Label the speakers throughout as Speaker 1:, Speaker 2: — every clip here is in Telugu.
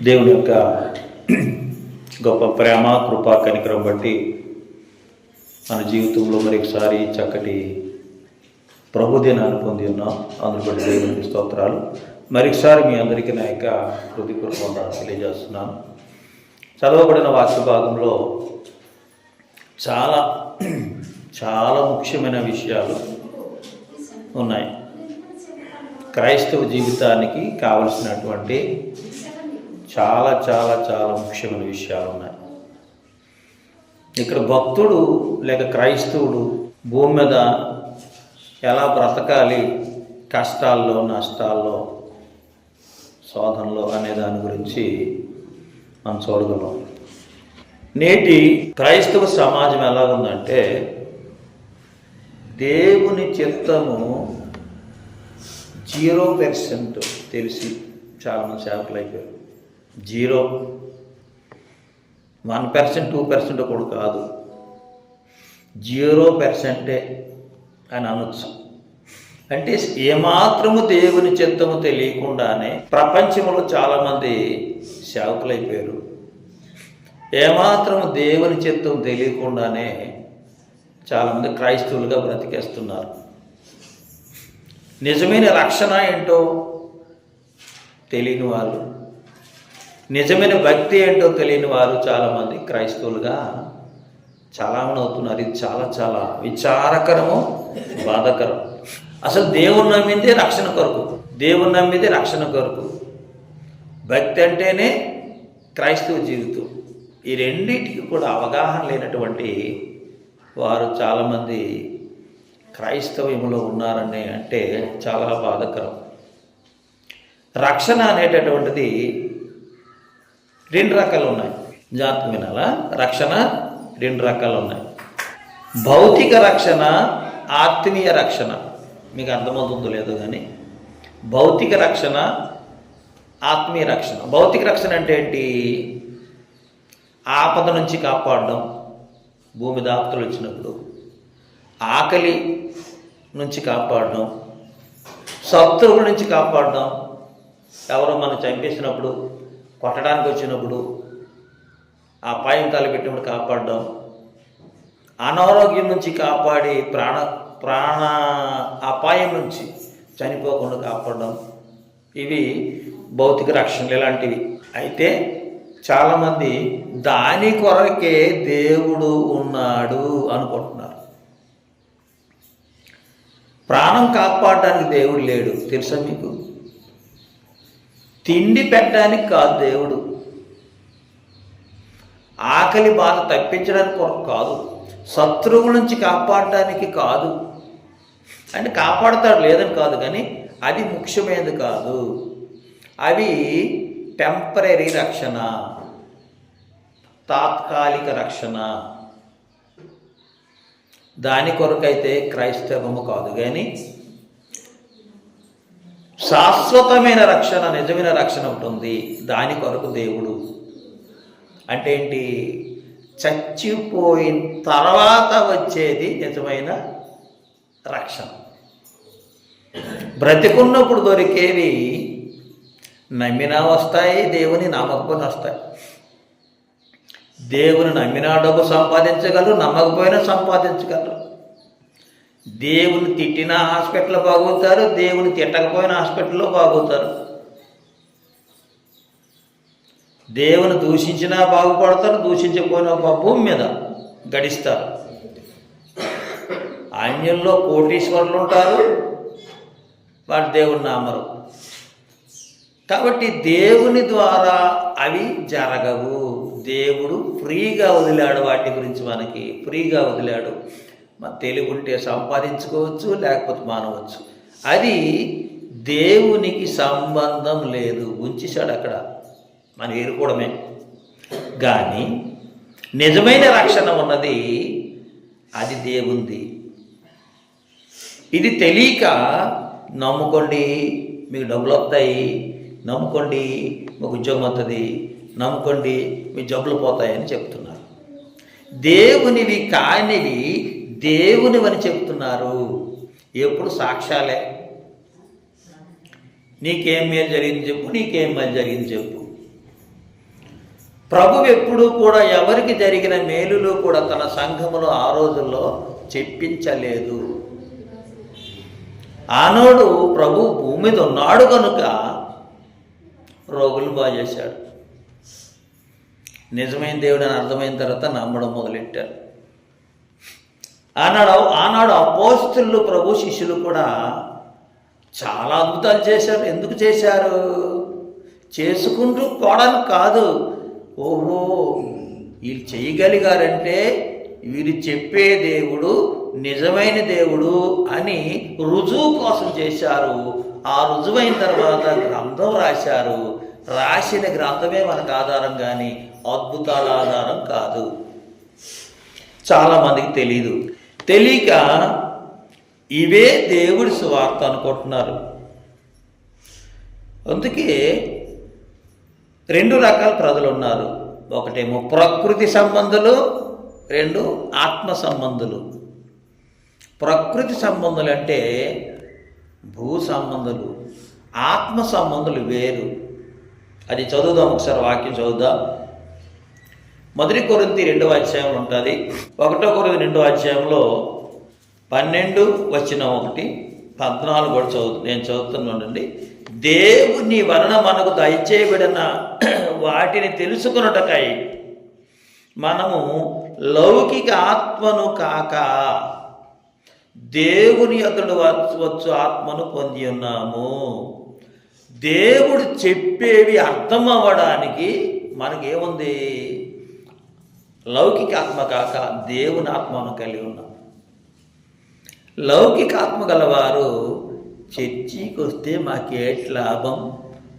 Speaker 1: దేవుని యొక్క గొప్ప ప్రేమ కృప కనికరం బట్టి మన జీవితంలో మరొకసారి చక్కటి ప్రభుదినాన్ని పొంది ఉన్నాం. అందులో బట్టి దేవునికి స్తోత్రాలు. మరొకసారి మీ అందరికీ నా యొక్క హృదయపూర్వకంగా తెలియజేస్తున్నాను. చదవబడిన వాక్య భాగంలో చాలా చాలా ముఖ్యమైన విషయాలు ఉన్నాయి. క్రైస్తవ జీవితానికి కావలసినటువంటి చాలా చాలా చాలా ముఖ్యమైన విషయాలు ఉన్నాయి. ఇక్కడ భక్తుడు లేక క్రైస్తవుడు భూమి మీద ఎలా బ్రతకాలి కష్టాల్లో నష్టాల్లో శోధనలో అనే దాని గురించి మనం చూడగలం. నేటి క్రైస్తవ సమాజం ఎలా ఉందంటే దేవుని చిత్తము జీరో పర్సెంట్ తెలిసి చాలామంది సేవకులు అయిపోయారు. Zero. One percent two percent కూడా కాదు. జీరో పర్సెంటే అని అనొచ్చు. అంటే ఏమాత్రము దేవుని చిత్తము తెలియకుండానే ప్రపంచంలో చాలామంది సేవకులైపోయారు. ఏమాత్రము దేవుని చిత్తం తెలియకుండానే చాలామంది క్రైస్తవులుగా బ్రతికేస్తున్నారు. నిజమైన రక్షణ ఏంటో తెలియని వాళ్ళు నిజమైన భక్తి ఏంటో తెలియని వారు చాలామంది క్రైస్తవులుగా చాలామంది అవుతున్నారు. ఇది చాలా చాలా విచారకరము బాధకరం. అసలు దేవుని నమ్మిందే రక్షణ కొరకు. దేవుని నమ్మిదే రక్షణ కొరకు. భక్తి అంటేనే క్రైస్తవ జీవితం. ఈ రెండింటికి కూడా అవగాహన లేనటువంటి వారు చాలామంది క్రైస్తవ్యంలో ఉన్నారని అంటే చాలా బాధకరం. రక్షణ అనేటటువంటిది రెండు రకాలు ఉన్నాయి. జాతకం వినాలా? రక్షణ రెండు రకాలు ఉన్నాయి. భౌతిక రక్షణ ఆత్మీయ రక్షణ. మీకు అర్థమవుతుందో లేదో కానీ భౌతిక రక్షణ ఆత్మీయ రక్షణ. భౌతిక రక్షణ అంటే ఏంటి? ఆపద నుంచి కాపాడడం. భూమి దాపతలు వచ్చినప్పుడు. ఆకలి నుంచి కాపాడడం. శత్రువుల నుంచి కాపాడడం. ఎవరో మనం చంపేసినప్పుడు కొట్టడానికి వచ్చినప్పుడు ఆ అపాయం తలపెట్టినప్పుడు కాపాడడం అనారోగ్యం నుంచి కాపాడి ప్రాణ ప్రాణ అపాయం నుంచి చనిపోకుండా కాపాడడం ఇవి భౌతిక రక్షణలు ఇలాంటివి. అయితే చాలామంది దాని కొరకే దేవుడు ఉన్నాడు అనుకుంటున్నారు. ప్రాణం కాపాడడానికి దేవుడు లేడు. తెలుసా మీకు? తిండి పెట్టడానికి కాదు దేవుడు. ఆకలి బాధ తప్పించడానికి కొరకు కాదు. శత్రువుల నుంచి కాపాడటానికి కాదు. అంటే కాపాడతాడు లేదని కాదు కానీ అది ముఖ్యమైనది కాదు. అవి టెంపరీ రక్షణ తాత్కాలిక రక్షణ. దాని కొరకైతే క్రైస్తవము కాదు కానీ శాశ్వతమైన రక్షణ నిజమైన రక్షణ ఉంటుంది. దాని కొరకు దేవుడు అంటే ఏంటి? చచ్చిపోయిన తర్వాత వచ్చేది నిజమైన రక్షణ. బ్రతికున్నప్పుడు దొరికేవి నమ్మినా వస్తాయి దేవుని నమ్మకపోయినా వస్తాయి. దేవుని నమ్మినా డబ్బు సంపాదించగలరు నమ్మకపోయినా సంపాదించగలరు. దేవుని తిట్టిన హాస్పిటల్లో బాగోతారు దేవుని తిట్టకపోయిన హాస్పిటల్లో బాగోతారు. దేవుని దూషించినా బాగుపడతారు దూషించకపోయినా బా- భూమి మీద గడిస్తారు. అన్యుల్లో కోటీశ్వరులు ఉంటారు వాటి దేవుడిని నామరు. కాబట్టి దేవుని ద్వారా అవి జరగవు. దేవుడు ఫ్రీగా వదిలాడు వాటి గురించి మనకి ఫ్రీగా వదిలాడు. తెలివి ఉంటే సంపాదించుకోవచ్చు లేకపోతే మానవచ్చు. అది దేవునికి సంబంధం లేదు. ఉంచేశాడు అక్కడ. మనం ఏరుకోవడమే. కానీ నిజమైన రక్షణ ఉన్నది అది దేవుంది. ఇది తెలియక నమ్ముకోండి మీకు డబ్బులు వస్తాయి నమ్ముకోండి మీకు ఉద్యోగం వస్తుంది నమ్ముకోండి మీ జబ్బులు పోతాయని చెప్తున్నారు. దేవునివి కానివి దేవునివని చెప్తున్నారు ఎప్పుడు సాక్ష్యాలే? నీకేం మేలు జరిగింది చెప్పు నీకేం మేలు జరిగింది చెప్పు. ప్రభు ఎప్పుడు కూడా ఎవరికి జరిగిన మేలులు కూడా తన సంఘములో ఆ రోజుల్లో చెప్పించలేదు. ఆనాడు ప్రభు భూమి మీద ఉన్నాడు కనుక రోగులు బాగా చేశాడు. నిజమైన దేవుడు అని అర్థమైన తర్వాత నమ్మడం మొదలెట్టారు. ఆనాడు ఆనాడు అపోస్తులు ప్రభు శిష్యులు కూడా చాలా అద్భుతాలు చేశారు. ఎందుకు చేశారు? చేసుకుంటూ పోవడానికి కాదు. ఓహో వీళ్ళు చేయగలిగారంటే వీరు చెప్పే దేవుడు నిజమైన దేవుడు అని రుజువు కోసం చేశారు. ఆ రుజువైన తర్వాత గ్రంథం రాశారు. రాసిన గ్రంథమే మనకు ఆధారం కానీ అద్భుతాల ఆధారం కాదు. చాలామందికి తెలియదు తెలియక ఇవే దేవుడి సువార్త అనుకుంటున్నారు. అందుకే రెండు రకాల ప్రజలు ఉన్నారు. ఒకటేమో ప్రకృతి సంబంధులు రెండు ఆత్మ సంబంధులు. ప్రకృతి సంబంధులు అంటే భూ సంబంధులు ఆత్మ సంబంధులు వేరు. అది చదువుదాం ఒకసారి వాక్యం చదువుదాం. మొదటి కొరింతి రెండవ అధ్యాయంలో ఉంటుంది. ఒకటో కొరింతి రెండవ అధ్యాయంలో పన్నెండు వచ్చిన ఒకటి పద్నాలుగు కూడా చదువు నేను చదువుతున్నానండి దేవుని వలన మనకు దయచేయబడిన వాటిని తెలుసుకున్నటకై మనము లౌకిక ఆత్మను కాక దేవుని అతడు వచ్చు ఆత్మను పొంది ఉన్నాము. దేవుడు చెప్పేవి అర్థం అవ్వడానికి మనకేముంది? లౌకిక ఆత్మ కాక దేవుని ఆత్మను కలిగి ఉన్నాం. లౌకిక ఆత్మ గలవారు చర్చికి వస్తే మాకేట్ లాభం?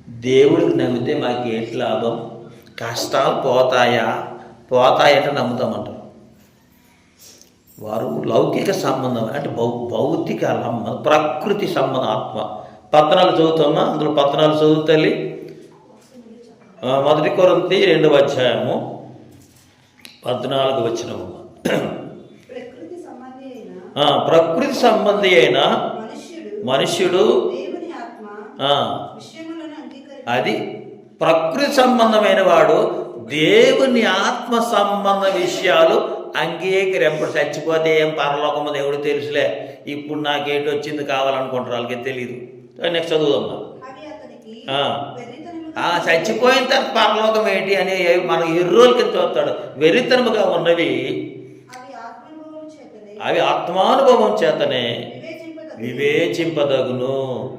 Speaker 1: దేవుడికి నమ్మితే మాకేట్ లాభం? కష్టాలు పోతాయా? పోతాయంటే నమ్ముతామంటారు. వారు లౌకిక సంబంధం అంటే భౌ భౌతిక సంబంధం ప్రకృతి సంబంధం ఆత్మ. పత్రాలు చదువుతామా? అందులో పత్రాలు చదువుతాలి మొదటి కొరంతి రెండవ అధ్యాయము. పద్నాలుగు వచ్చినము
Speaker 2: ప్రకృతి సంబంధి అయిన మనుష్యుడు
Speaker 1: అది ప్రకృతి సంబంధమైన వాడు దేవుని ఆత్మ సంబంధ విషయాలు అంగీకరింపడు. చచ్చిపోతే ఏం పరలోకము దేవుడు తెలుసులే. ఇప్పుడు నాకేంటి వచ్చింది కావాలనుకుంటారు వాళ్ళకి తెలియదు నెక్స్ట్ చదువుదాం చచ్చిపోయిన తర్వాత పరలోకం ఏంటి అని మన ఎర్రోల కింద చూస్తాడు. వెరితనముగా ఉన్నవి
Speaker 2: అవి ఆత్మనుభవం చేతనే
Speaker 1: వివేచింపదగును.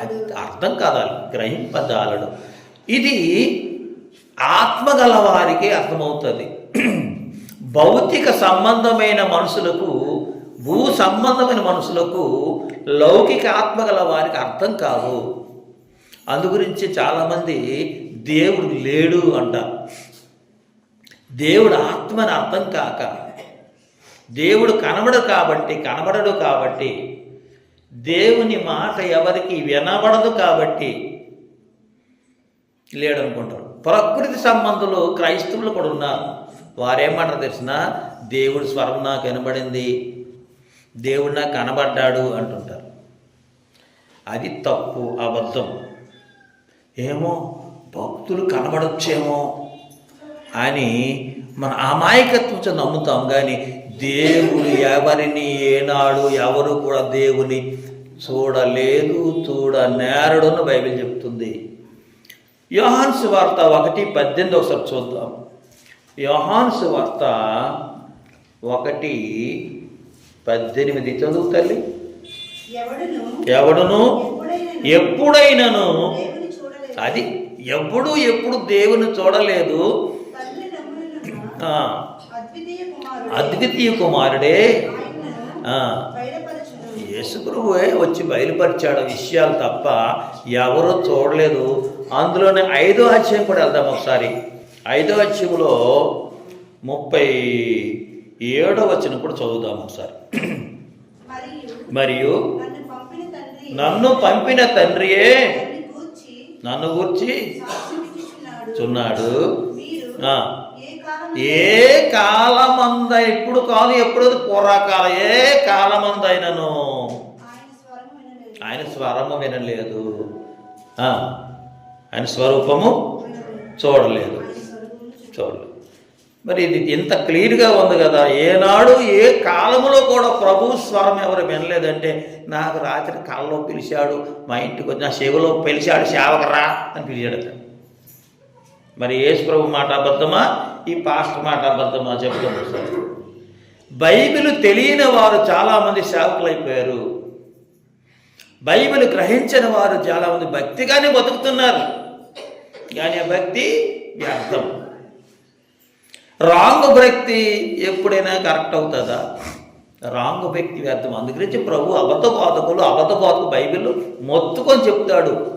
Speaker 1: అది అర్థం కాదాలి. గ్రహింపజాలడు. ఇది ఆత్మగల వారికి అర్థమవుతుంది. భౌతిక సంబంధమైన మనుషులకు భూ సంబంధమైన మనుషులకు లౌకిక ఆత్మగల వారికి అర్థం కాదు. అందు గురించి చాలామంది దేవుడు లేడు అంటారు దేవుడు ఆత్మని అర్థం కాక దేవుడు కనబడు కాబట్టి కనబడడు కాబట్టి దేవుని మాట ఎవరికి వినబడదు కాబట్టి లేడనుకుంటారు. ప్రకృతి సంబంధులు క్రైస్తవులు కూడా ఉన్నారు. వారేమంటారు తెలిసిన? దేవుడి స్వరం నాకు వినబడింది. దేవుడు నాకు కనబడ్డాడు అంటుంటారు. అది తప్పు అబద్ధం. ఏమో భక్తులు కనబడొచ్చేమో అని మన అమాయకత్వంతో నమ్ముతాం. కానీ దేవుడు ఎవరిని ఏనాడు ఎవరు కూడా దేవుని చూడలేదు చూడ నేరడును బైబిల్ చెప్తుంది. యోహాన్ సువార్త ఒకటి పద్దెనిమిది ఒకసారి చూద్దాం. యోహాన్ సువార్త ఒకటి పద్దెనిమిది చదువు తల్లి.
Speaker 2: ఎవడును?
Speaker 1: ఎవడును?
Speaker 2: ఎప్పుడైనా
Speaker 1: ఎప్పుడైనను? అది ఎప్పుడు ఎప్పుడు దేవుని చూడలేదు.
Speaker 2: అద్వితీయ కుమారుడు.
Speaker 1: యేసుప్రభువే వచ్చి బయలుపరిచాడు విషయాలు తప్ప ఎవరూ చూడలేదు. అందులోనే ఐదో అధ్యాయం కూడా వెళ్దాం ఒకసారి. ఐదో అధ్యాయంలో ముప్పై ఏడో వచ్చిన కూడా చదువుదాం ఒకసారి.
Speaker 2: మరియు నన్ను పంపిన
Speaker 1: తండ్రియే
Speaker 2: నన్ను గూర్చి
Speaker 1: చున్నాడు.
Speaker 2: ఏ కాలం
Speaker 1: ఏ కాలమంద ఇప్పుడు కాదు ఎప్పుడు పూర్వకాలం ఏ కాలమందైనను?
Speaker 2: ఆయన స్వరము వినలేదు.
Speaker 1: ఆయన స్వరూపము చూడలేదు. చూడలేదు. మరి ఇది ఇంత క్లియర్గా ఉంది కదా. ఏనాడు ఏ కాలంలో కూడా ప్రభు స్వరం ఎవరు వినలేదంటే నాకు రాత్రి కళ్ళలో పిలిచాడు మా ఇంటికి వచ్చి నా చెవిలో పిలిచాడు సేవకరా అని పిలిచాడట మరి యేసు ప్రభు మాట అబద్ధమా? ఈ పాస్టర్ మాట అబద్ధమా? చెప్తున్నారు సార్ బైబిల్ తెలియని వారు చాలామంది సేవకులైపోయారు. బైబిల్ గ్రహించిన వారు చాలామంది భక్తిగానే బతుకుతున్నారు. కానీ ఆ భక్తి వ్యర్థం. రాంగ్ భక్తి ఎప్పుడైనా కరెక్ట్ అవుతుందా? రాంగ్ భక్తి వ్యర్థం. అందుగురించి ప్రభు అబద్ధ బోధకులు అబద్ధ బోధకు బైబిల్ మొత్తుకొని చెప్తాడు.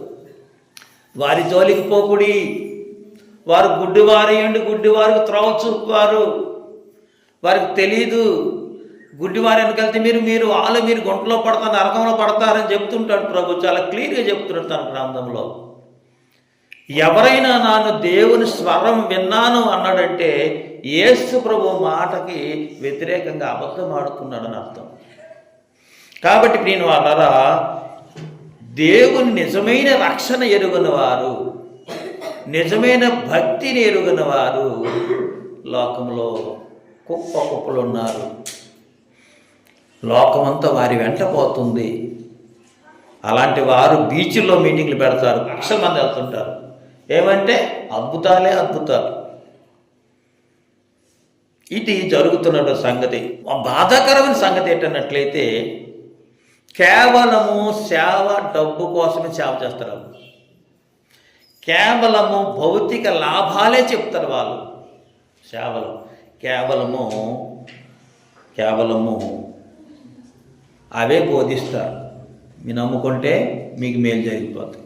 Speaker 1: వారి జోలికి పోకుడి. వారు గుడ్డివారి ఎండు గుడ్డివారికి త్రోవ చూపువారు వారికి తెలీదు. గుడ్డివారి వెనకెళ్తే మీరు మీరు వాళ్ళు మీరు గుంటలో పడతారు నరకంలో పడతారని చెప్తుంటాడు ప్రభు. చాలా క్లియర్గా చెప్తున్నాడు తన గ్రంథంలో. ఎవరైనా నాను దేవుని స్వరం విన్నాను అన్నాడంటే యేసు ప్రభు మాటకి వ్యతిరేకంగా అబద్ధం ఆడుతున్నాడని అర్థం. కాబట్టి నేను అలరా దేవుని నిజమైన రక్షణ ఎరుగున వారు నిజమైన భక్తిని ఎరుగున వారు లోకంలో కుప్ప కుప్పలు ఉన్నారు లోకమంతా వారి వెంట పోతుంది. అలాంటి వారు బీచ్ల్లో మీటింగ్లు పెడతారు లక్ష మంది వెళ్తుంటారు ఏమంటే అద్భుతాలే అద్భుతాలు. ఇది జరుగుతున్న సంగతి బాధాకరమైన సంగతి ఏంటన్నట్లయితే కేవలము సేవ డబ్బు కోసమే సేవ చేస్తారు కేవలము భౌతిక లాభాలే చెప్తారు వాళ్ళు సేవలు. కేవలము కేవలము అవే బోధిస్తారు. మీరు నమ్ముకుంటే మీకు మేలు జరిగిపోతుంది.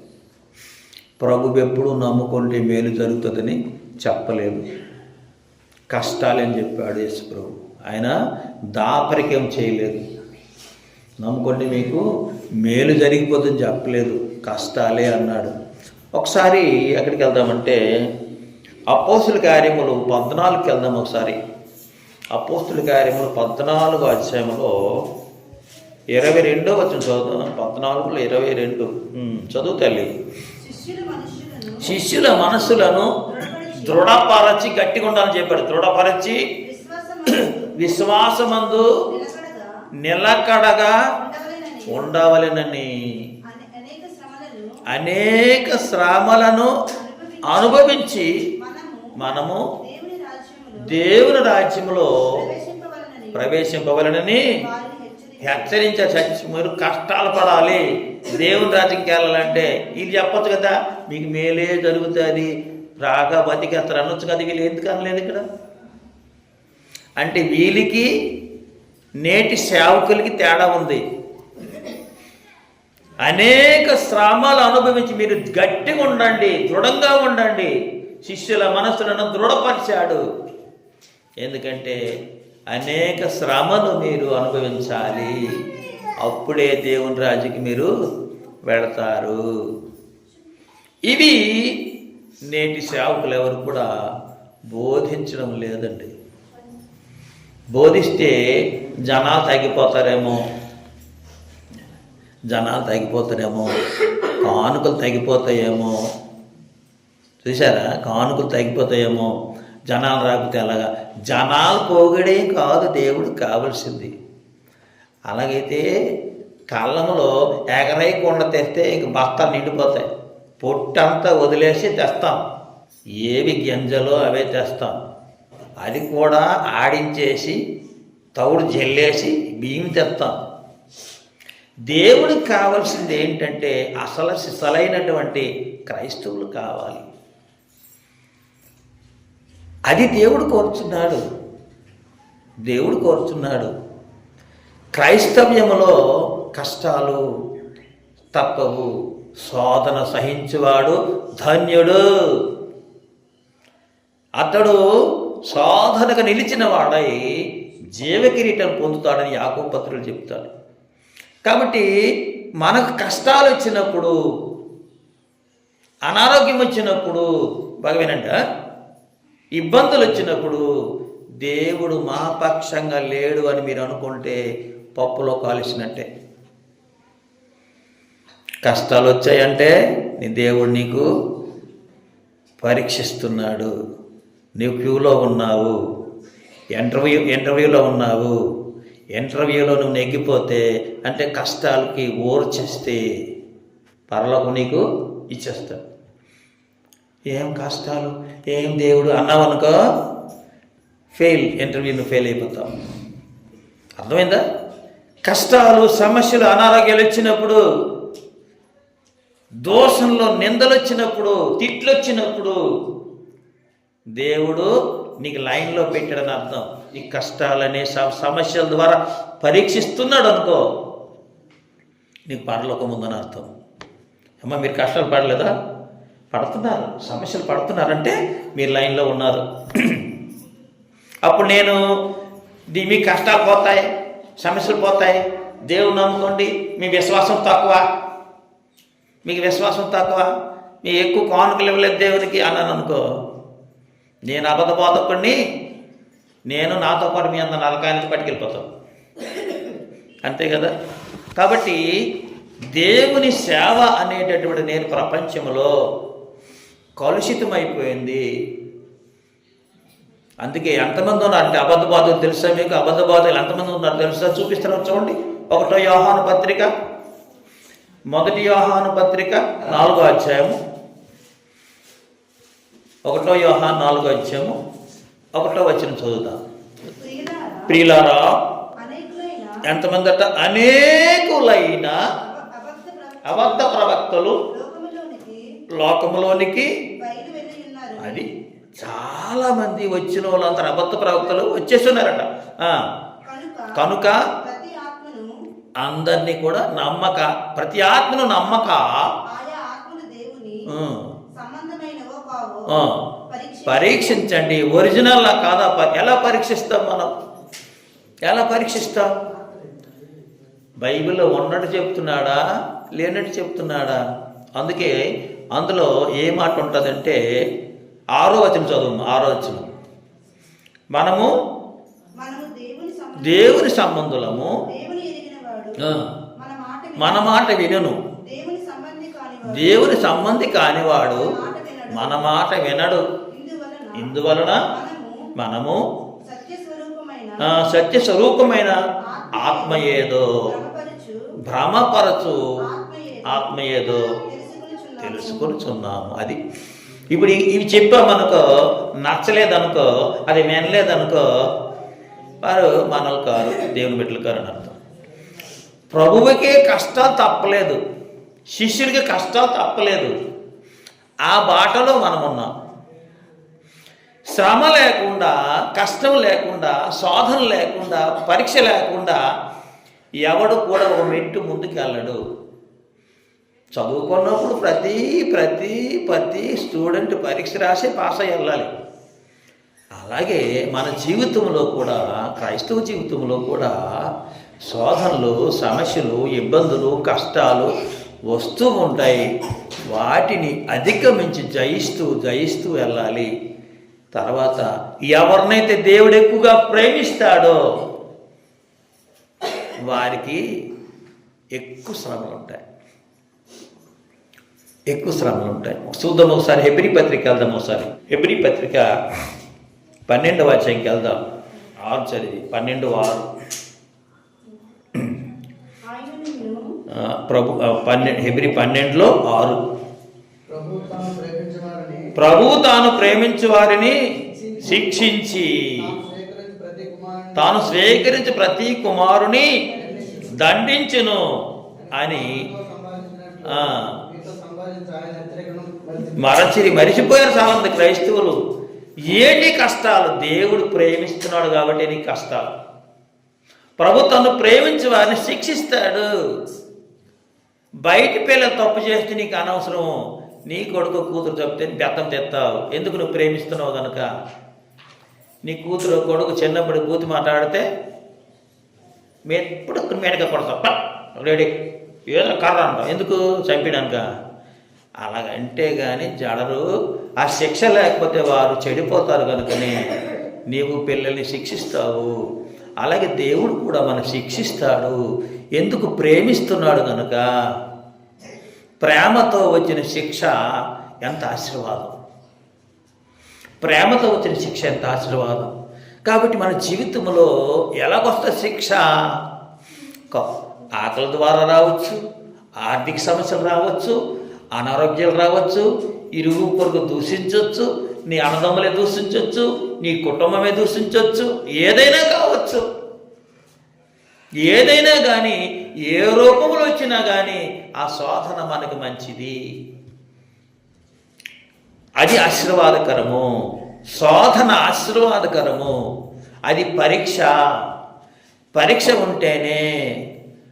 Speaker 1: ప్రభు ఎప్పుడు నమ్ముకుంటే మేలు జరుగుతుందని చెప్పలేదు. కష్టాలని చెప్పాడు యేసు ప్రభు ఆయన దాపరికం చేయలేదు. నమ్ముకుంటే మీకు మేలు జరిగిపోతుందని చెప్పలేదు. కష్టాలే అన్నాడు. ఒకసారి ఎక్కడికి వెళ్దామంటే అపోస్తుల కార్యములు పద్నాలుగుకి వెళ్దాం ఒకసారి. అపోస్తుల కార్యములు పద్నాలుగు అధ్యాయంలో ఇరవై రెండో వచ్చిన చదువుతాం పద్నాలుగులో ఇరవై రెండు. చదువు తల్లి.
Speaker 2: శిష్యుల
Speaker 1: మనసులను మనస్సులను దృఢపరచి గట్టిగా ఉండాలని చెప్పాడు. దృఢపరచి
Speaker 2: విశ్వాసమందు నిలకడగా ఉండవలెనని. అనేక శ్రమలను
Speaker 1: అనుభవించి
Speaker 2: మనము దేవుని
Speaker 1: రాజ్యంలో
Speaker 2: ప్రవేశింపవలనని. హెచ్చరించే
Speaker 1: చచ్చి మీరు కష్టాలు పడాలి. దేవుని రాజ్యంకి వెళ్ళాలంటే వీళ్ళు చెప్పచ్చు కదా మీకు మేలే జరుగుతుంది. రాగా బతికేస్తారు. అనొచ్చు కదా వీళ్ళు ఎందుకు అనలేదు ఇక్కడ? అంటే వీళ్ళకి నేటి సేవకులకి తేడా ఉంది. అనేక శ్రమాలు అనుభవించి మీరు గట్టిగా ఉండండి దృఢంగా ఉండండి. శిష్యుల మనసులను దృఢపరిచాడు. ఎందుకంటే అనేక శ్రమను మీరు అనుభవించాలి. అప్పుడే దేవుని రాజుకి మీరు వెళతారు. ఇవి నేటి సేవకులు ఎవరు కూడా బోధించడం లేదండి. బోధిస్తే జనాలు తగ్గిపోతారేమో. జనాలు తగ్గిపోతారేమో. కానుకలు తగ్గిపోతాయేమో. చూసారా కానుకలు తగ్గిపోతాయేమో. జనాలు రాకపోతే అలాగా జనాలు పోగడే కాదు దేవుడు కావలసింది. అలాగైతే కళ్ళములో ఎగరై కొండ తెస్తే ఇంక బస్తాలు నిండిపోతాయి. పొట్టంతా వదిలేసి తెస్తాం. ఏవి గింజలో అవే తెస్తాం. అది కూడా ఆడించేసి తౌడు జల్లేసి బియ్యం తెస్తాం. దేవుడికి కావాల్సింది ఏంటంటే అసలు సిసలైనటువంటి క్రైస్తవులు కావాలి. అది దేవుడు కోరుచున్నాడు. దేవుడు కోరుచున్నాడు. క్రైస్తవ్యములో కష్టాలు తప్పవు. శోధన సహించువాడు ధన్యుడు. అతడు శోధనకు నిలిచిన వాడై జీవకిరీటం పొందుతాడని యాకోపత్రులు చెప్తాడు కాబట్టి మనకు కష్టాలు వచ్చినప్పుడు అనారోగ్యం వచ్చినప్పుడు భగవేనంట ఇబ్బందులు వచ్చినప్పుడు దేవుడు మా పక్షంగా లేడు అని మీరు అనుకుంటే పప్పులో కాలిసినట్టే కష్టాలు వచ్చాయంటే నీ దేవుడు నీకు పరీక్షిస్తున్నాడు. నీవు క్యూలో ఉన్నావు. ఇంటర్వ్యూ ఇంటర్వ్యూలో ఉన్నావు. ఇంటర్వ్యూలో నువ్వు నెగ్గిపోతే అంటే కష్టాలకి ఓర్చేస్తే పరలోకం నీకు ఇచ్చేస్తాడు. ఏం కష్టాలు? ఏం దేవుడు అన్నావు అనుకో ఫెయిల్ ఇంటర్వ్యూను ఫెయిల్ అయిపోతాం అర్థమైందా? కష్టాలు సమస్యలు అనారోగ్యాలు వచ్చినప్పుడు దోషంలో నిందలు వచ్చినప్పుడు తిట్లు వచ్చినప్పుడు దేవుడు నీకు లైన్లో పెట్టాడని అర్థం. ఈ కష్టాలనే సమస్యల ద్వారా పరీక్షిస్తున్నాడు అనుకో నీకు పరలోకం ఉందని అర్థం. అమ్మ మీరు కష్టాలు పడలేదా? పడుతున్నారు సమస్యలు పడుతున్నారంటే మీరు లైన్లో ఉన్నారు. అప్పుడు నేను మీ కష్టాలు పోతాయి సమస్యలు పోతాయి. దేవుడు నమ్ముకోండి మీ విశ్వాసం తక్కువ. మీకు విశ్వాసం తక్కువ. మీ ఎక్కువ కానుకలు ఇవ్వలేదు దేవునికి అన్నాను అనుకో నేను అబద్ధ బోధకుడిని నేను నాతో పాటు మీ అంత నలకాయలకి పట్టుకెళ్ళిపోతాం. అంతే కదా? కాబట్టి దేవుని సేవ అనేటటువంటి నేను ప్రపంచంలో కలుషితమైపోయింది. అందుకే ఎంతమంది ఉన్నారు? అంటే అబద్ధ బాధలు తెలుసా మీకు? అబద్ధ బాధలు ఎంతమంది ఉన్నారు తెలుసా? చూపిస్తారు చూడండి. ఒకటో యోహాను పత్రిక. మొదటి యోహాను పత్రిక నాలుగో అధ్యాయము. ఒకటో యోహాను నాలుగో అధ్యాయము. ఒకటో వచ్చిన చదువుతాం
Speaker 2: ప్రియులారా,
Speaker 1: ఎంతమంది అట అనేకులైన
Speaker 2: అబ- అబద్ధ ప్రవక్తలు
Speaker 1: అబద్ధ ప్రవక్తలు
Speaker 2: లోకములోనికి
Speaker 1: లోకములోనికి
Speaker 2: బయలు వెళ్ళి ఉన్నారు
Speaker 1: అది చాలా మంది వచ్చిన వాళ్ళందరూ అబద్ధ ప్రవక్తలు వచ్చేస్తున్నారట.
Speaker 2: కనుక
Speaker 1: అందరినీ కూడా నమ్మక ప్రతి ఆత్మను నమ్మక. పరీక్షించండి. ఒరిజినల్ కాదా? ఎలా పరీక్షిస్తాం మనం? ఎలా పరీక్షిస్తాం? బైబిల్లో ఉన్నట్టు చెప్తున్నాడా? లేనట్టు చెప్తున్నాడా? అందుకే అందులో ఏ మాట ఉంటుందంటే ఆరో వచనం చదువు ఆరో వచనం. మనము
Speaker 2: దేవుని సంబంధ
Speaker 1: దేవుని సంబంధులము.
Speaker 2: మన మాట
Speaker 1: వినను.
Speaker 2: దేవుని సంబంధి కానివాడు. మన మాట వినడు. ఇందువలన మనము సత్య స్వరూపమైన
Speaker 1: ఆత్మ ఏదో
Speaker 2: భ్రమపరచు ఆత్మ ఏదో తెలుసుకొనుచున్నాము.
Speaker 1: తెలుసుకొనిచున్నాము. అది ఇప్పుడు ఇవి చెప్పామనుకో నచ్చలేదనుకో అది వినలేదనుకో వారు మనలు కారు దేవుని బిడ్డలు కారు అని అర్థం. ప్రభువుకే కష్టం తప్పలేదు శిష్యుడికి కష్టం తప్పలేదు. ఆ బాటలో మనం ఉన్నాం. శ్రమ లేకుండా కష్టం లేకుండా శోధన లేకుండా పరీక్ష లేకుండా ఎవడు కూడా ఒక మెట్టు ముందుకు వెళ్ళడు చదువుకున్నప్పుడు ప్రతి ప్రతి ప్రతి స్టూడెంట్ పరీక్ష రాసి పాస్ అయ్యి వెళ్ళాలి. అలాగే మన జీవితంలో కూడా క్రైస్తవ జీవితంలో కూడా శోధనలు సమస్యలు ఇబ్బందులు కష్టాలు వస్తూ ఉంటాయి. వాటిని అధిగమించి జయిస్తూ జయిస్తూ వెళ్ళాలి. తర్వాత ఎవరినైతే దేవుడు ఎక్కువగా ప్రేమిస్తాడో వారికి ఎక్కువ శ్రమలు ఉంటాయి. ఎక్కువ శ్రమలు ఉంటాయి. చూద్దాం ఒకసారి హెబ్రి పత్రిక వెళ్దాం ఒకసారి. హెబ్రి పత్రిక పన్నెండవ అధ్యాయంకి వెళ్దాం. ఆరు చదివి పన్నెండు ఆరు. ప్రభు పన్నెండు హెబ్రి పన్నెండులో ఆరు.
Speaker 3: ప్రభు తాను
Speaker 1: ప్రేమించు వారిని శిక్షించి
Speaker 3: తాను స్వీకరించి ప్రతి కుమారుని
Speaker 1: దండించును అని మరచిరి మరిచిపోయారు చాలామంది క్రైస్తవులు ఏంటి కష్టాలు? దేవుడు ప్రేమిస్తున్నాడు కాబట్టి నీ కష్టాలు? ప్రభు తను ప్రేమించి వారిని శిక్షిస్తాడు. బయట పిల్లలు తప్పు చేస్తే నీకు అనవసరం. నీ కొడుకు కూతురు చెప్తే బెత్తం తెస్తావు. ఎందుకు నువ్వు ప్రేమిస్తున్నావు కనుక నీ కూతురు కొడుకు చిన్నప్పుడు కూతు మాట్లాడితే మీ ఎప్పుడు మీడగా కొడతావు రెడీ. ఏదో కర్ర అంటావు ఎందుకు చంపడానిక అలాగంటే కానీ జడరు ఆ శిక్ష లేకపోతే వారు చెడిపోతారు కనుకనే నీవు పిల్లల్ని శిక్షిస్తావు. అలాగే దేవుడు కూడా మనం శిక్షిస్తాడు. ఎందుకు ప్రేమిస్తున్నాడు కనుక ప్రేమతో వచ్చిన శిక్ష ఎంత ఆశీర్వాదం. ప్రేమతో వచ్చిన శిక్ష ఎంత ఆశీర్వాదం. కాబట్టి మన జీవితంలో ఎలాగొస్తే శిక్ష? ఆకలి ద్వారా రావచ్చు ఆర్థిక సమస్యలు రావచ్చు అనారోగ్యాలు రావచ్చు ఇరుగు పొరుగు దూషించవచ్చు నీ అన్నదమ్ములే దూషించవచ్చు నీ కుటుంబమే దూషించవచ్చు ఏదైనా కావచ్చు. ఏదైనా కానీ ఏ రూపంలో వచ్చినా కానీ ఆ శోధన మనకు మంచిది. అది ఆశీర్వాదకరము. శోధన ఆశీర్వాదకరము. అది పరీక్ష. పరీక్ష ఉంటేనే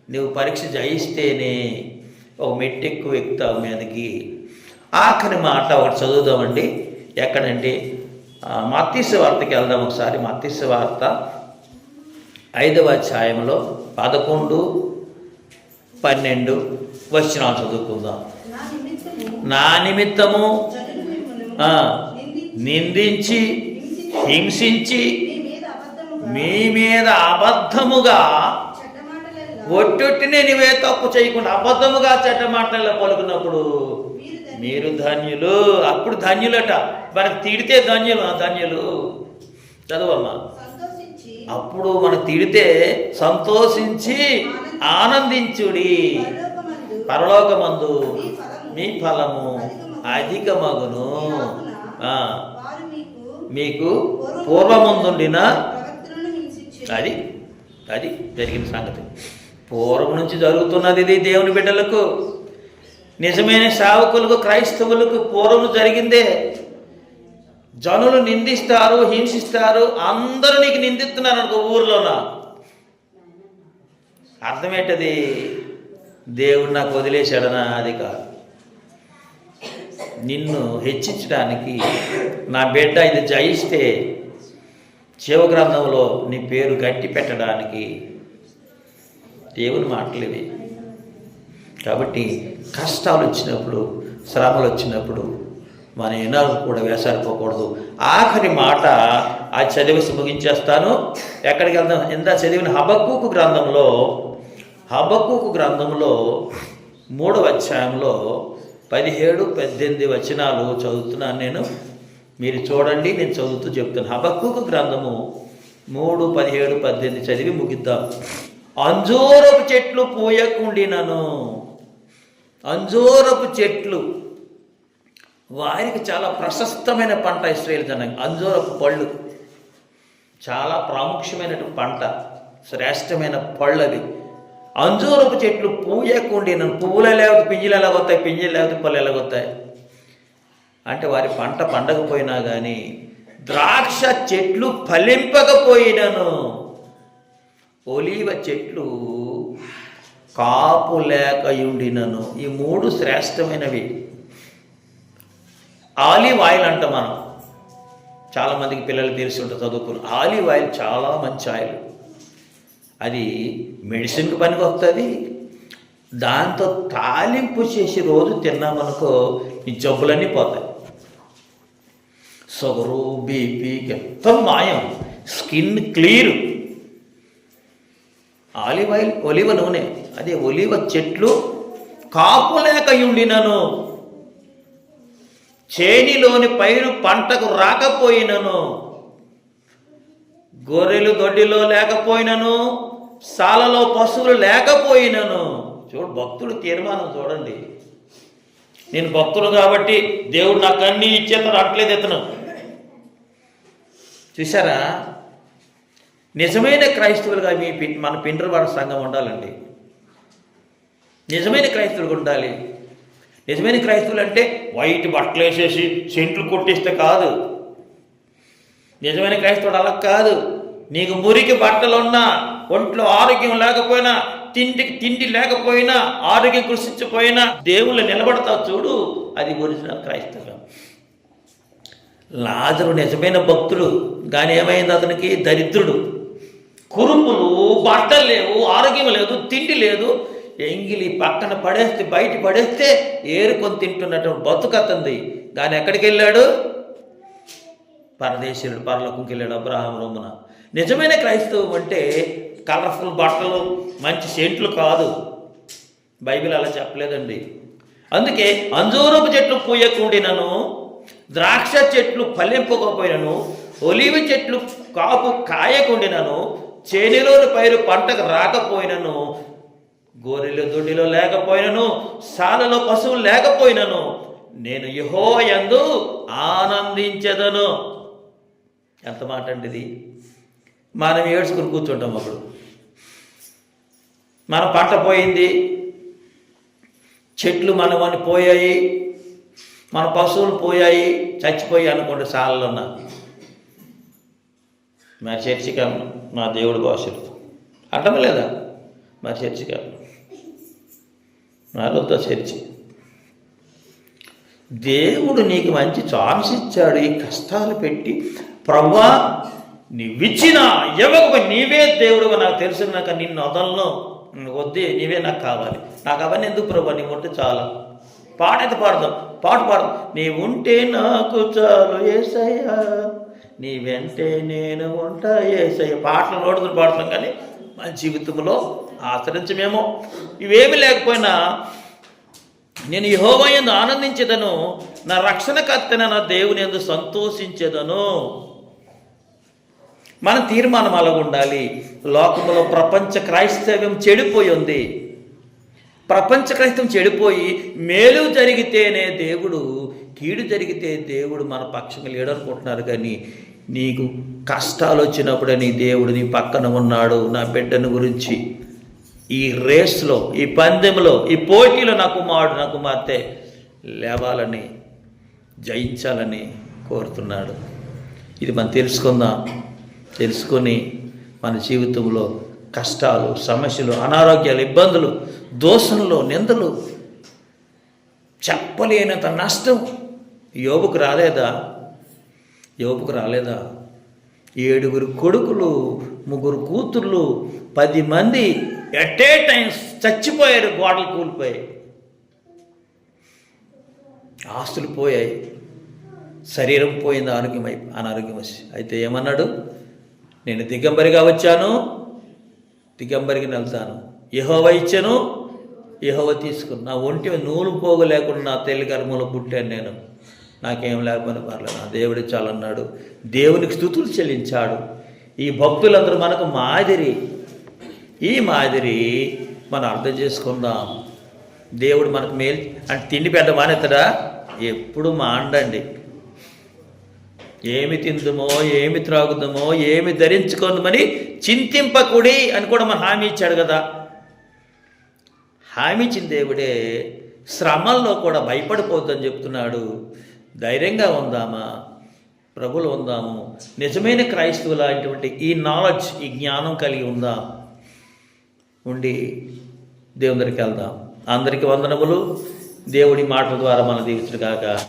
Speaker 1: నువ్వు పరీక్ష జయిస్తేనే ఒక మెట్టు ఎక్కువ మీదకి. ఆఖరి మాట ఒకటి చదువుదామండి. ఎక్కడండి? మత్స్య వార్తకి వెళ్దాం ఒకసారి. మత్స్య వార్త ఐదవ అధ్యాయంలో పదకొండు పన్నెండు వచనాలు చదువుకుందాం.
Speaker 2: నా నిమిత్తము నిందించి
Speaker 1: హింసించి
Speaker 2: మీ మీద అబద్ధముగా
Speaker 1: మీ మీద అబద్ధముగా
Speaker 2: చెడ్డ మాటలెల్లా
Speaker 1: ఒట్టొట్టినే నీవే తప్పు చేయకుండా అబద్ధముగా చెడ్డ మాటల్లో పలుకున్నప్పుడు
Speaker 2: మీరు ధన్యులు.
Speaker 1: అప్పుడు ధన్యులట. మనకు తిడితే ధన్యులు ఆ ధన్యులు చదువమ్మా అప్పుడు మనం తిడితే సంతోషించి ఆనందించుడి.
Speaker 2: పరలోకమందు మీ ఫలము
Speaker 1: అధికమగును.
Speaker 2: మీకు
Speaker 1: పూర్వముందుండిన అది అది జరిగిన సంగతి. పూర్వం నుంచి జరుగుతున్నది ఇది దేవుని బిడ్డలకు. నిజమైన సేవకులకు క్రైస్తవులకు పూర్వం జరిగిందే. జనులు నిందిస్తారు హింసిస్తారు అందరూ నీకు నిందిస్తున్నారు అనుకో ఊర్లోన? అర్థమేంటది దేవుడు నాకు వదిలేశాడనా? అది కాదు. నిన్ను హెచ్చించడానికి నా బిడ్డ ఇది జయిస్తే శివగ్రంథంలో నీ పేరు గట్టి పెట్టడానికి దేవుని మాటలు ఇవి. కాబట్టి కష్టాలు వచ్చినప్పుడు శ్రమలు వచ్చినప్పుడు మన ఎన్నాళ్ళు కూడా వేసారిపోకూడదు. ఆఖరి మాట ఆ చదివేసి ముగించేస్తాను. ఎక్కడికి వెళ్దాం? ఎంత చదివిన హబక్కుకు గ్రంథంలో హబక్కుకు గ్రంథంలో మూడవ అధ్యాయంలో పదిహేడు పద్దెనిమిది వచనాలు చదువుతున్నాను నేను. మీరు చూడండి నేను చదువుతూ చెప్తాను. హబక్కుకు గ్రంథము మూడు పదిహేడు పద్దెనిమిది చదివి ముగిద్దాం. అంజూరపు చెట్లు పూయకుండినను. అంజూరపు చెట్లు. వారికి చాలా ప్రశస్తమైన పంట ఇస్రాయేల్ జనం అంజూరపు పళ్ళు. చాలా ప్రాముఖ్యమైన పంట. శ్రేష్టమైన పళ్ళు అవి అంజూరపు చెట్లు పూయకుండిన పువ్వులు లేకపోతే పింజలు ఎలాగొస్తాయి పింజలు లేకపోతే పళ్ళు ఎలాగొస్తాయి అంటే వారి పంట పండకపోయినా కానీ ద్రాక్ష చెట్లు ఫలింపకపోయినను. ఒలీవ చెట్లు కాపు లేకయుండినను ఈ మూడు శ్రేష్టమైనవి. ఆలివ్ ఆయిల్ అంట మనం. చాలామందికి పిల్లలు తెలిసి ఉంటుంది చదువుకుని. ఆలివ్ ఆయిల్ చాలా మంచి ఆయిల్. అది మెడిసిన్కి పనికి వస్తుంది దాంతో తాలింపు చేసి రోజు తిన్నామనుకో ఈ జబ్బులన్నీ పోతాయి. షుగరు బీపీ ఎంత మాయం. స్కిన్ క్లియర్ ఆలివ్ ఆయిల్ ఒలివ నూనె. అదే ఒలివ చెట్లు కాపు లేక ఉండినను చేనిలోని పైరు పంటకు రాకపోయినను. గొర్రెలు దొడ్డిలో లేకపోయినను. సాలలో పశువులు లేకపోయినను. చూడు భక్తుడు తీర్మానం చూడండి. నేను భక్తుడు కాబట్టి దేవుడు నాకు అన్ని ఇచ్చేతను అట్లేదు ఇతను చూసారా నిజమైన క్రైస్తవులుగా మీ పి- మన పిండ్రవాడ సంఘం ఉండాలండి. నిజమైన క్రైస్తవులుగా ఉండాలి. నిజమైన క్రైస్తవులు అంటే వైట్ బట్టలు వేసేసి సెంట్లు కొట్టిస్తే కాదు. నిజమైన క్రైస్తవుడు అలా కాదు. నీకు మురికి బట్టలు ఉన్నా ఒంట్లో ఆరోగ్యం లేకపోయినా తిండి తిండి లేకపోయినా ఆరోగ్యం కృషించిపోయినా దేవుళ్ళు నిలబడతావు చూడు అది ఒరిజినల్ క్రైస్తవం లాజరు నిజమైన భక్తుడు కానీ ఏమైంది అతనికి? దరిద్రుడు. కురుపులు బట్టలు లేవు ఆరోగ్యం లేదు తిండి లేదు. ఎంగిలి పక్కన పడేస్తే బయట పడేస్తే ఏరుకొని తింటున్నటువంటి బతుకత్తుంది దాని ఎక్కడికి వెళ్ళాడు? పరదేశీయుడు పరలోకంకి వెళ్ళాడు అబ్రహాం రోమున నిజమైన క్రైస్తవం అంటే కలర్ఫుల్ బట్టలు మంచి సెంట్లు కాదు. బైబిల్ అలా చెప్పలేదండి. అందుకే అంజూరపు చెట్లు పూయకుండినను ద్రాక్ష చెట్లు ఫలింపకపోయినను ఒలివి చెట్లు కాపు కాయకుండినను చేనిలోని పైరు పంటకు రాకపోయినను గోరెలు దొడ్డిలో లేకపోయినను సాలలో పశువులు లేకపోయినను నేను యహో ఎందు ఆనందించదను. ఎంత మాట అండి ఇది? మనం ఏడ్చుకుని కూర్చుంటాం అప్పుడు. మన పంట పోయింది చెట్లు మనమని పోయాయి మన పశువులు పోయాయి చచ్చిపోయి అనుకోండి సాలలోన మా చర్చిక మా దేవుడు భాషలు అంటమే లేదా? మా చర్చిక నాలుగుతో చర్చి. దేవుడు నీకు మంచి ఛాన్స్ ఇచ్చాడు. ఈ కష్టాలు పెట్టి ప్రభా నువ్విచ్చిన ఇవ్వకపోయి నీవే దేవుడు నాకు తెలిసినాక నిన్ను వదలను వద్దే నీవే నాకు కావాలి. నాకు అవన్నీ ఎందుకు ప్రభా నీ ఉంటే చాలా. పాట అయితే పాడదాం పాట పాడదాం నీ ఉంటే నాకు చాలు ఏసయ్యా. నీ వెంటే నేను ఉంటా. ఏసయ్య పాటలు నోడుకుని పాడతాం కానీ మన జీవితంలో ఆచరించమేమో. ఇవేమి లేకపోయినా నేను యహోవయందు ఆనందించేదను. నా రక్షణకర్తన నా దేవుని ఎందు సంతోషించేదను. మన తీర్మానం అలాగుండాలి లోకంలో ప్రపంచ క్రైస్తవ్యం చెడిపోయి ఉంది ప్రపంచ క్రైస్తవం చెడిపోయి మేలు జరిగితేనే దేవుడు కీడు జరిగితే దేవుడు మన పక్షంగా లేడనుకుంటున్నారు కానీ నీకు కష్టాలు వచ్చినప్పుడే నీ దేవుడు నీ పక్కన ఉన్నాడు నా బిడ్డను గురించి. ఈ రేస్లో ఈ పందెంలో ఈ పోటీలో నా కుమారుడు నా కుమార్తె లేవాలని జయించాలని కోరుతున్నాడు. ఇది మనం తెలుసుకుందాం. తెలుసుకొని మన జీవితంలో కష్టాలు సమస్యలు అనారోగ్యాలు ఇబ్బందులు దోషంలో నిందలు. చెప్పలేనంత నష్టం. యోబుకు రాలేదా? యోబుకు రాలేదా? ఏడుగురు కొడుకులు ముగ్గురు కూతుర్లు పది మంది ఎట్ ఏ టైం చచ్చిపోయారు గోడలు కూలిపోయాయి. ఆస్తులు పోయాయి. శరీరం పోయింది ఆరోగ్యం అనారోగ్యం వచ్చి. అయితే ఏమన్నాడు? నేను దిగంబరిగా వచ్చాను. దిగంబరికి వెళ్తాను. యహోవ ఇచ్చాను యహోవ తీసుకుని. నా ఒంటి నూలు పోగు లేకుండా నా తల్లి కర్మలో పుట్టాను నేను. నాకేం లేకపోయినా పర్లేదు. నా దేవుడు చాలన్నాడు. దేవునికి స్థుతులు చెల్లించాడు. ఈ భక్తులందరూ మనకు మాదిరి. ఈ మాదిరి మనం అర్థం చేసుకుందాం. దేవుడు మనకు మేలు అంటే తిండి పెద్ద మానేస్తాడా? ఎప్పుడు మాండండి. ఏమి తిందుమో ఏమి త్రాగుదమో ఏమి ధరించుకుందామని చింతింపకుడి అని కూడా మన హామీ ఇచ్చాడు కదా. హామీ ఇచ్చిన దేవుడే శ్రమల్లో కూడా భయపడిపోద్దని చెప్తున్నాడు. ధైర్యంగా ఉందామా? ప్రభులు ఉందాము. నిజమైన క్రైస్తవు లాంటివంటి ఈ నాలెడ్జ్ ఈ జ్ఞానం కలిగి ఉందాం? ఉండి దేవుని దగ్గరికి వెళ్దాం. అందరికీ వందనములు. దేవుడి మాటల ద్వారా మన దీవించుడు కాక